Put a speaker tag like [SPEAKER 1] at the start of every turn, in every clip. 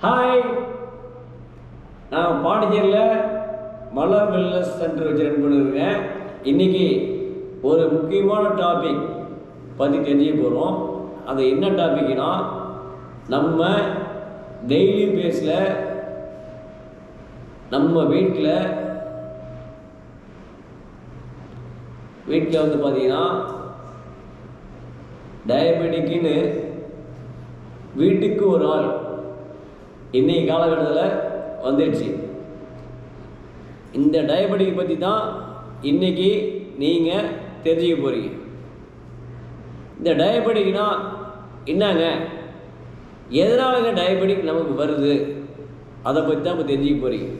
[SPEAKER 1] Hi நான் பாண்டிச்சேரியில் Malar wellness centre வச்சு ரன் பண்ணியிருக்கேன் இன்றைக்கி ஒரு முக்கியமான டாபிக் பற்றி தெரிஞ்சுக்க போகிறோம் அது என்ன டாபிக்னா நம்ம டெய்லி பேஸில் நம்ம வீட்டில் வீட்டில் வந்து பார்த்தீங்கன்னா டயபெட்டிக்குன்னு வீட்டுக்கு ஒரு ஆள் இன்றைக்கி காலகட்டத்தில் வந்துடுச்சு. இந்த டயபெட்டிக் பற்றி தான் இன்னைக்கு நீங்கள் தெரிஞ்சுக்க போகிறீங்க இந்த டயபெட்டிக்னா என்னங்க? எதனாலங்க டயபெட்டிக் நமக்கு வருது? அதை பற்றி தான் இப்போ தெரிஞ்சுக்க போகிறீங்க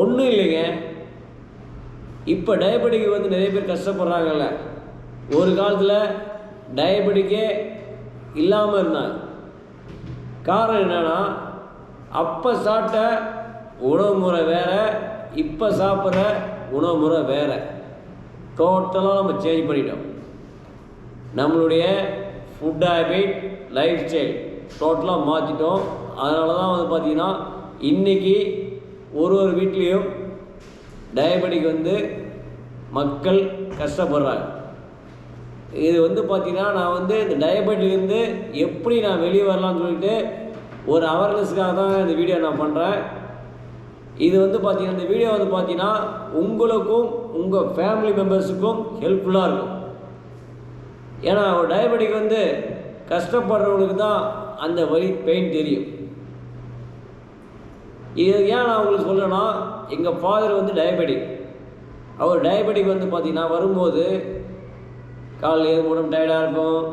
[SPEAKER 1] ஒன்றும் இல்லைங்க. இப்போ டயபெட்டிக் வந்து நிறைய பேர் கஷ்டப்படுறாங்கல்ல. ஒரு காலத்தில் டயபெட்டிக்கே இல்லாமல் இருந்தாங்க. காரணம் என்னென்னா அப்போ சாப்பிட்ட உணவு முறை வேற இப்போ சாப்பிட்ற உணவு முறை வேற. டோட்டலாக நம்ம சேஞ்ச் பண்ணிட்டோம். நம்மளுடைய ஃபுட் ஹேபிட் லைஃப் ஸ்டைல் டோட்டலாக மாற்றிட்டோம் அதனால தான் வந்து பார்த்திங்கன்னா இன்றைக்கி ஒரு ஒரு வீட்லேயும் டயபெட்டிக் வந்து மக்கள் கஷ்டப்படுறாங்க. இது வந்து பார்த்தீங்கன்னா நான் வந்து இந்த டயபெட்டிலேருந்து எப்படி நான் வெளியே வரலாம்னு சொல்லிட்டு ஒரு அவேர்னஸ்க்காக தான் இந்த வீடியோ நான் பண்ணுறேன் இது வந்து பார்த்தீங்கன்னா இந்த வீடியோ வந்து பார்த்தீங்கன்னா உங்களுக்கும் உங்கள் ஃபேமிலி மெம்பர்ஸுக்கும் ஹெல்ப்ஃபுல்லாக இருக்கும். ஏன்னா ஒரு டயபெட்டிக் வந்து கஷ்டப்படுறவங்களுக்கு தான் அந்த வழி பெயின் தெரியும். இது ஏன் நான் உங்களுக்கு சொல்கிறேன்னா எங்கள் ஃபாதர் வந்து டயபெட்டிக் அவர் டயபெட்டிக் வந்து பார்த்தீங்கன்னா வரும்போது கால் ஏழு உடம்பு டயர்டாக இருக்கும்?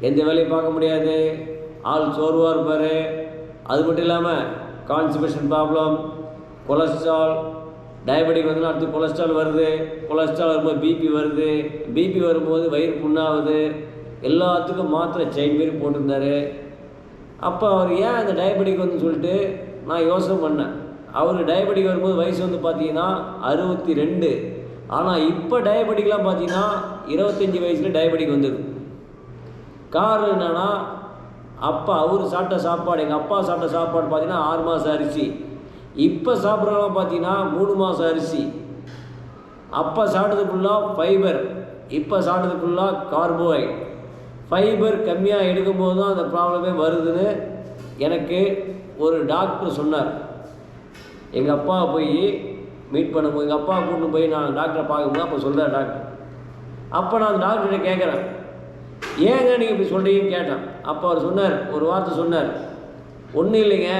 [SPEAKER 1] எந்த வேலையும் பார்க்க முடியாது. ஆள் சோர்வாக இருப்பார். அது மட்டும் இல்லாமல் கான்ஸ்டிபேஷன் ப்ராப்ளம் கொலஸ்ட்ரால் டயபெட்டிக் வந்து அடுத்து கொலஸ்ட்ரால் வருது. கொலஸ்ட்ரால் வரும்போது பிபி வருது. பிபி வரும்போது வயிறு புண்ணாகுது. எல்லாத்துக்கும் மாத்திரை செயின் மாரி போட்டிருந்தார். அப்போ அவர் ஏன் அந்த டயபெட்டிக் வந்து சொல்லிட்டு நான் யோசனை பண்ணேன். அவர் டயபெட்டிக் வரும்போது வயசு வந்து பார்த்தீங்கன்னா அறுபத்தி ரெண்டு. ஆனால் இப்போ டயபெட்டிக்லாம் பார்த்தீங்கன்னா இருபத்தஞ்சி வயசில் டயபெட்டிக் வந்துடுது காரணம் என்னென்னா அப்பா அவர் சாப்பிட்ட சாப்பாடு எங்கள் அப்பா சாப்பிட்ட சாப்பாடு பார்த்தீங்கன்னா ஆறு மாதம் அரிசி. இப்போ சாப்பிட்றவங்க பார்த்தீங்கன்னா மூணு மாதம் அரிசி. அப்போ சாப்பிட்டது ஃபுல்லாக ஃபைபர் இப்போ சாப்பிட்டது ஃபுல்லாக கார்போஹைட் ஃபைபர் கம்மியாக எடுக்கும்போது தான் அந்த ப்ராப்ளமே வருதுன்னு எனக்கு ஒரு டாக்டர் சொன்னார். எங்கள் அப்பா போய் மீட் பண்ணும்போது எங்கள் அப்பா கூட்டு போய் நான் டாக்டரை பார்க்கும்போது அப்போ சொல்கிறேன் டாக்டர் அப்போ நான் அந்த டாக்டர்கிட்ட கேட்குறேன். ஏங்க நீங்கள் இப்படி சொல்கிறீங்கன்னு கேட்டேன். அப்போ அவர் சொன்னார் ஒரு வார்த்தை சொன்னார். ஒன்றும் இல்லைங்க.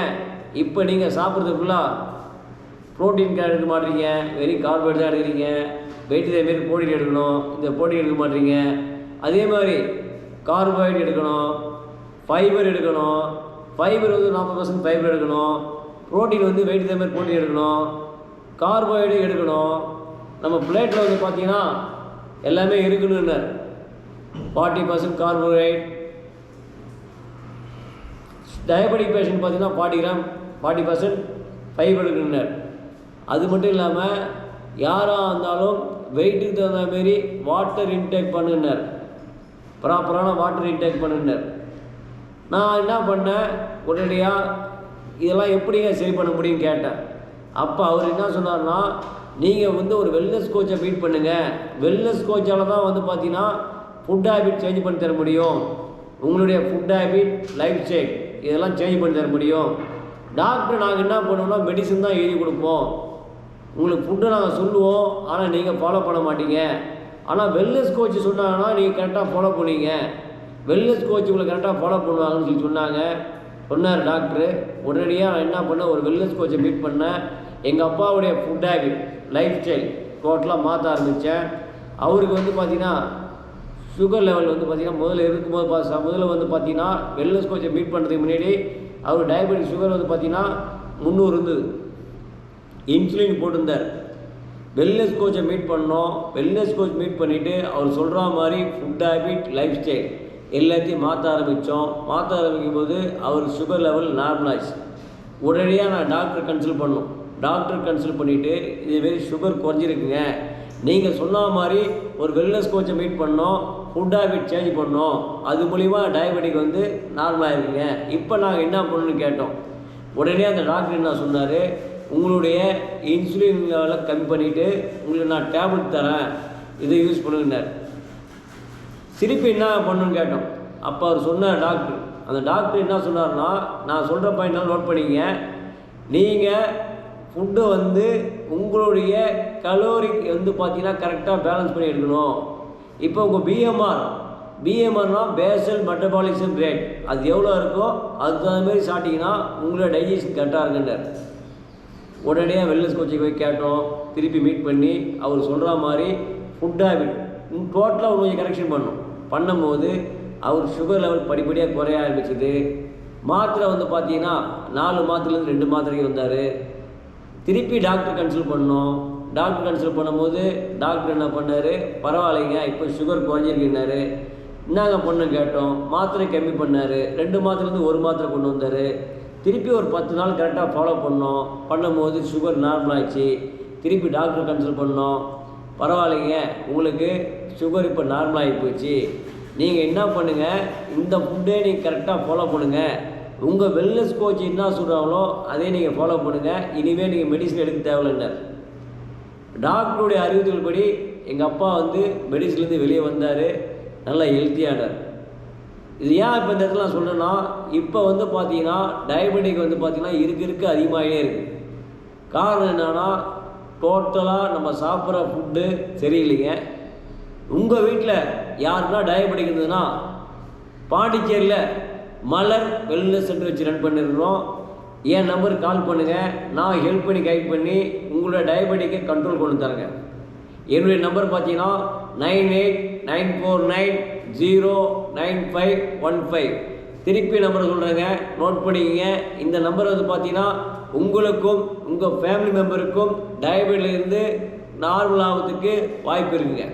[SPEAKER 1] இப்போ நீங்கள் சாப்பிட்றது ஃபுல்லாக ப்ரோட்டீன் கார்டு எடுக்க மாட்டீங்க. வெறும் கார்போஹைட்ரேட் தான் எடுக்கிறீங்க. வெயிட் இதே மாரி போட்டி எடுக்கணும். இந்த போட்டி எடுக்க மாட்டீங்க. அதே மாதிரி கார்போஹைட்ரேட் எடுக்கணும். ஃபைபர் எடுக்கணும். ஃபைபர் வந்து நாற்பது பர்சன்ட் ஃபைபர் எடுக்கணும். ப்ரோட்டீன் வந்து வெயிட் இதே மாதிரி போட்டி எடுக்கணும். கார்போஹைட்ரேட் எடுக்கணும். நம்ம பிளேட்டில் வந்து பார்த்தீங்கன்னா எல்லாமே இருக்குன்னு forty percent carbohydrate diabetic patient பார்த்தீங்கன்னா forty gram forty percent fibre இருக்குன்னார் அது மட்டும் இல்லாமல் யாராக இருந்தாலும் வெயிட்டுக்கு தகுந்த மாரி வாட்டர் இன்டேக் பண்ணுனார் ப்ராப்பரான வாட்டர் இன்டேக் பண்ணுனார் நான் என்ன பண்ணேன்? உடனடியாக இதெல்லாம் எப்படிங்க சரி பண்ண முடியும்னு கேட்டேன். அப்போ அவர் என்ன சொன்னார்னா நீங்கள் வந்து ஒரு வெல்னஸ் கோச்சை மீட் பண்ணுங்கள் வெல்னஸ் கோச்சால் தான் வந்து பார்த்தீங்கன்னா ஃபுட் ஹேபிட் சேஞ்ச் பண்ணி தர முடியும். உங்களுடைய ஃபுட் ஹேபிட் லைஃப் ஸ்டைல் இதெல்லாம் சேஞ்ச் பண்ணி தர முடியும். டாக்டர் நாங்கள் என்ன பண்ணுவோம்னா மெடிசன் தான் எழுதி கொடுப்போம். உங்களுக்கு ஃபுட்டை நாங்கள் சொல்லுவோம். ஆனால் நீங்கள் ஃபாலோ பண்ண மாட்டீங்க. ஆனால் வெல்னஸ் கோச் சொன்னாங்கன்னா நீங்கள் கரெக்டாக ஃபாலோ பண்ணுவீங்க. வெல்னஸ் கோச் உங்களை கரெக்டாக ஃபாலோ பண்ணுவாங்கன்னு சொல்லி சொன்னாங்க. சொன்னார் டாக்டரு உடனடியாக நான் என்ன பண்ணேன்? ஒரு வெல்னஸ் கோச்சை மீட் பண்ணேன். எங்கள் அப்பாவுடைய ஃபுட் ஹேபிட் லைஃப் ஸ்டைல் டோட்டலாக மாற்ற ஆரம்பித்தேன் அவருக்கு வந்து பார்த்தீங்கன்னா சுகர் லெவல் வந்து பார்த்திங்கன்னா முதல்ல இருக்கும்போது பா முதல்ல வந்து பார்த்தீங்கன்னா வெல்னஸ் கோச்சை மீட் பண்ணுறதுக்கு முன்னாடி அவர் டயபெட்டிக் சுகர் வந்து பார்த்தீங்கன்னா முந்நூறு இருந்தது. இன்சுலின் போட்டிருந்தார். வெல்னஸ் கோச்சை மீட் பண்ணோம். வெல்னஸ் கோச் மீட் பண்ணிவிட்டு அவர் சொல்கிற மாதிரி ஃபுட் ஹேபிட் லைஃப் ஸ்டைல் எல்லாத்தையும் மாற்ற ஆரம்பித்தோம் மாற்ற ஆரம்பிக்கும் போது அவர் சுகர் லெவல் நார்மலைஸ் உடனடியாக நான் டாக்டர் கன்சல்ட் பண்ணோம். டாக்டர் கன்சல்ட் பண்ணிவிட்டு இதுமாரி சுகர் குறைஞ்சிருக்குங்க. நீங்கள் சொன்ன மாதிரி ஒரு வெல்னஸ் கோச்சை மீட் பண்ணோம். ஃபுட் ஹேபிட் சேஞ்ச் பண்ணோம். அது மூலிமா டயபெட்டிக் வந்து நார்மலாக இருக்குங்க இப்போ நாங்கள் என்ன பண்ணணும்னு கேட்டோம். உடனே அந்த டாக்டர் என்ன சொன்னார்? உங்களுடைய இன்சுலின் லெவலில் கம்மி பண்ணிவிட்டு உங்களுக்கு நான் டேப்லெட் தரேன். இதை யூஸ் பண்ணுங்கன்னார். திருப்பி என்ன பண்ணணும்னு கேட்டோம். அப்போ அவர் சொன்ன டாக்டர் அந்த டாக்டர் என்ன சொன்னார்னா நான் சொல்கிற பாயிண்ட்லாம் நோட் பண்ணிக்கங்க. நீங்கள் ஃபுட்டு வந்து உங்களுடைய கலோரி வந்து பார்த்தீங்கன்னா கரெக்டாக பேலன்ஸ் பண்ணி எடுக்கணும். இப்போ உங்கள் பிஎம்ஆர் பிஎம்ஆர்னா பேசல் மெட்டபாலிசம் ரேட் அது எவ்வளோ இருக்கோ அதுக்கு தகுந்த மாதிரி சாப்பிட்டீங்கன்னா உங்களோட டைஜஷன் கரெக்டாக இருக்குன்றார். உடனடியாக வெல்னஸ் கோச்சிங் போய் கேட்டோம். திருப்பி மீட் பண்ணி அவர் சொல்கிற மாதிரி ஃபுட் ஹேபிட் டோட்டலாக கொஞ்சம் கரெக்ஷன் பண்ணும். பண்ணும்போது அவர் சுகர் லெவல் படிப்படியாக குறைய ஆரம்பிச்சது. மாத்திரை வந்து பார்த்தீங்கன்னா நாலு மாத்திரைலேருந்து ரெண்டு மாத்திரைக்கு வந்தார். திருப்பி டாக்டர் கன்சல்ட் பண்ணோம். டாக்டர் கன்சல்ட் பண்ணும்போது டாக்டர் என்ன பண்ணார்? பரவாயில்லைங்க இப்போ சுகர் குறைஞ்சிருக்குன்னாரு. என்னங்க பொண்ணு கேட்டோம். மாத்திரை கம்மி பண்ணார். ரெண்டு மாத்திரைலேருந்து ஒரு மாத்திரை கொண்டு வந்தார். திருப்பி ஒரு பத்து நாள் கரெக்டாக ஃபாலோ பண்ணோம். பண்ணும்போது சுகர் நார்மல் ஆச்சு திருப்பி டாக்டர் கன்சல்ட் பண்ணோம். பரவாயில்லைங்க உங்களுக்கு சுகர் இப்போ நார்மல் ஆகி போச்சு. நீங்கள் என்ன பண்ணுங்கள் இந்த ஃபுட்டே நீங்கள் கரெக்டாக ஃபாலோ பண்ணுங்கள் உங்கள் வெல்னஸ் கோச் என்ன சொல்கிறாங்களோ அதே நீங்கள் ஃபாலோ பண்ணுங்கள் இனிமேல் நீங்கள் மெடிசன் எடுக்க தேவையில்லைன்னார் டாக்டருடைய அறிவுறுத்தல் படி எங்கள் அப்பா வந்து மெடிசன்லேருந்து வெளியே வந்தார். நல்லா ஹெல்த்தியானார் இது ஏன் இப்போ இந்த இடத்துல சொல்லணுன்னா சொல்கிறேன்னா இப்போ வந்து பார்த்தீங்கன்னா டயபெட்டிக் வந்து பார்த்தீங்கன்னா இருக்க இருக்க அதிகமாகிட்டே இருக்குது காரணம் என்னென்னா டோட்டலாக நம்ம சாப்பிட்ற ஃபுட்டு சரியில்லைங்க. உங்கள் வீட்டில் யாருன்னா டயபெட்டிக் இருந்ததுன்னா பாண்டிச்சேரியில் மலர் வெல்னஸ் சென்டர் வச்சு ரன் பண்ணிருக்கிறோம். என் நம்பருக்கு கால் பண்ணுங்கள் நான் ஹெல்ப் பண்ணி கைட் பண்ணி உங்களோட டயபெட்டிக்கை கண்ட்ரோல் கொண்டு தரேங்க. என்னுடைய நம்பர் பார்த்தீங்கன்னா nine eight nine four nine zero nine five one five திருப்பி நம்பர் சொல்கிறேங்க நோட் பண்ணிக்கங்க. இந்த நம்பர் வந்து பார்த்தீங்கன்னா உங்களுக்கும் உங்கள் ஃபேமிலி மெம்பருக்கும் டயபெட்டிலிருந்து நார்மல் ஆகிறதுக்கு வாய்ப்பு இருக்குங்க.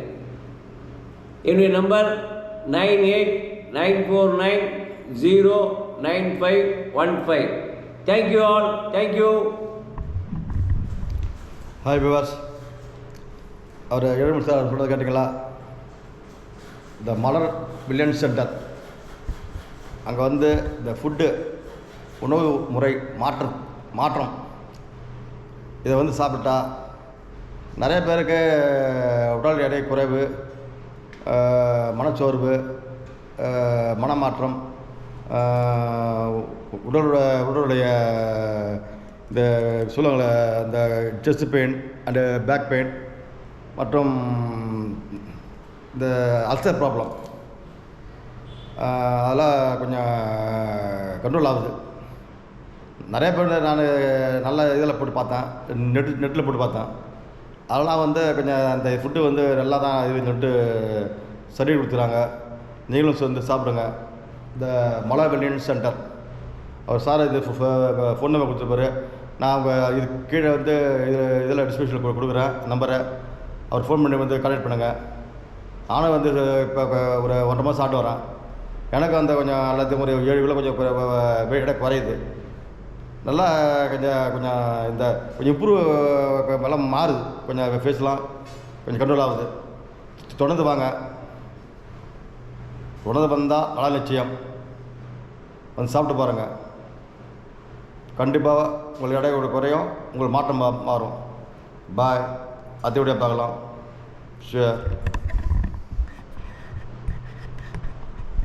[SPEAKER 1] என்னுடைய number nine eight nine four nine zero nine five one five thank you all thank you
[SPEAKER 2] hi பிவாஸ் அவர் எழுமணி சார் சொல்கிறது கேட்டிங்களா? இந்த மலர் பில்லியன் சென்டர் அங்கே வந்து இந்த ஃபுட்டு உணவு முறை மாற்றம் மாற்றம். இதை வந்து சாப்பிட்டா நிறைய பேருக்கு உடல் எடை குறைவு மனச்சோர்வு மனமாற்றம் உடலோட உடலுடைய இந்த சொல்லுவாங்களே இந்த chest pain and back pain மற்றும் இந்த அல்சர் ப்ராப்ளம் அதெல்லாம் கொஞ்சம் கண்ட்ரோல் ஆகுது. நிறைய பேர் நான் நல்ல இதில் போட்டு பார்த்தேன். நெட் நெட்டில் போட்டு பார்த்தேன். அதெல்லாம் வந்து கொஞ்சம் அந்த ஃபுட்டு வந்து நல்லா தான் இது சொல்லிட்டு சரி கொடுத்துறாங்க நீங்களும் வந்து சாப்பிடுங்க. இந்த மலாவெல்லியன் சென்டர் அவர் சார் இது ஃபோன் நம்பர் கொடுத்துருப்பாரு நான் அவங்க இது கீழே வந்து இது இதில் டிஸ்கிரிப்ஷனில் கொடுக்குறேன் நம்பரை அவர் ஃபோன் பண்ணி வந்து கனெக்ட் பண்ணுங்கள் நானும் வந்து இப்போ ஒரு ஒன்றரை மாதம் ஆட்டு வரேன். எனக்கு அந்த கொஞ்சம் எல்லாத்தையும் ஒரு ஏழு கிலோ கொஞ்சம் குறை- எடை குறையுது. நல்லா கொஞ்சம் கொஞ்சம் இந்த கொஞ்சம் இம்ப்ரூவ் எல்லாம் மாறுது. கொஞ்சம் ஃபேஸ்லாம் கொஞ்சம் கண்ட்ரோல் ஆகுது. தொடர்ந்து வாங்க. தொடர்ந்து வந்தால் நல நிச்சயம். வந்து சாப்பிட்டு பாருங்கள் கண்டிப்பாக உங்கள் எடை குறையும் உங்கள் மாற்றம் மா- மாறும். பாய் அத்தையோடைய பார்க்கலாம். ஷுவர்